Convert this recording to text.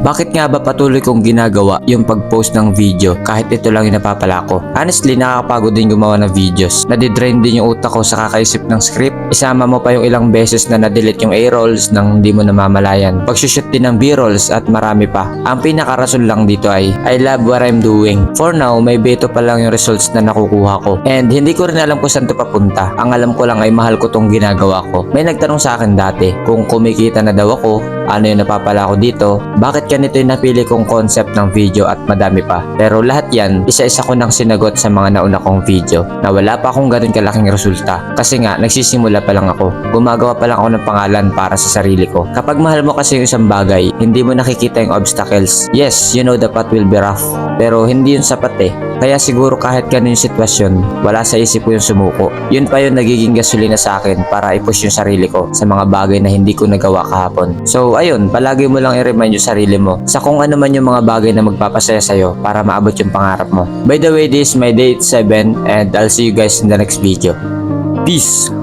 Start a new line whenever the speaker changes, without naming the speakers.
Bakit nga ba patuloy kong ginagawa yung pag-post ng video kahit ito lang yung napapala ko? Honestly, nakakapagod din gumawa ng videos. Nadidrain din yung utak ko sa kakaisip ng script. Isama mo pa yung ilang beses na na-delete yung A-rolls nang hindi mo namamalayan. Pagsushoot din ng B-rolls at marami pa. Ang pinakarason lang dito ay I love what I'm doing. For now, may beto pa lang yung results na nakukuha ko. And hindi ko rin alam kung saan to papunta. Ang alam ko lang ay mahal ko tong ginagawa ko. May nagtanong sa akin dati kung kumikita na daw ako, ano yung napapala ko dito, bakit ganito yung napili kong concept ng video at madami pa. Pero lahat yan, isa-isa ko nang sinagot sa mga nauna kong video na wala pa akong ganun kalaking resulta. Kasi nga, nagsisimula pa lang ako. Gumagawa pa lang ako ng pangalan para sa sarili ko. Kapag mahal mo kasi yung isang bagay, hindi mo nakikita yung obstacles. Yes, you know the path will be rough. Pero hindi yun sapat eh. Kaya siguro kahit ganun yung sitwasyon, wala sa isip ko yung sumuko. Yun pa yung nagiging gasolina sa akin para i-push yung sarili ko sa mga bagay na hindi ko nagawa kahapon. So ayun, palagi mo lang i-remind yung sarili mo sa kung ano man yung mga bagay na magpapasaya sa'yo para maabot yung pangarap mo. By the way, this is my date 7 and I'll see you guys in the next video. Peace!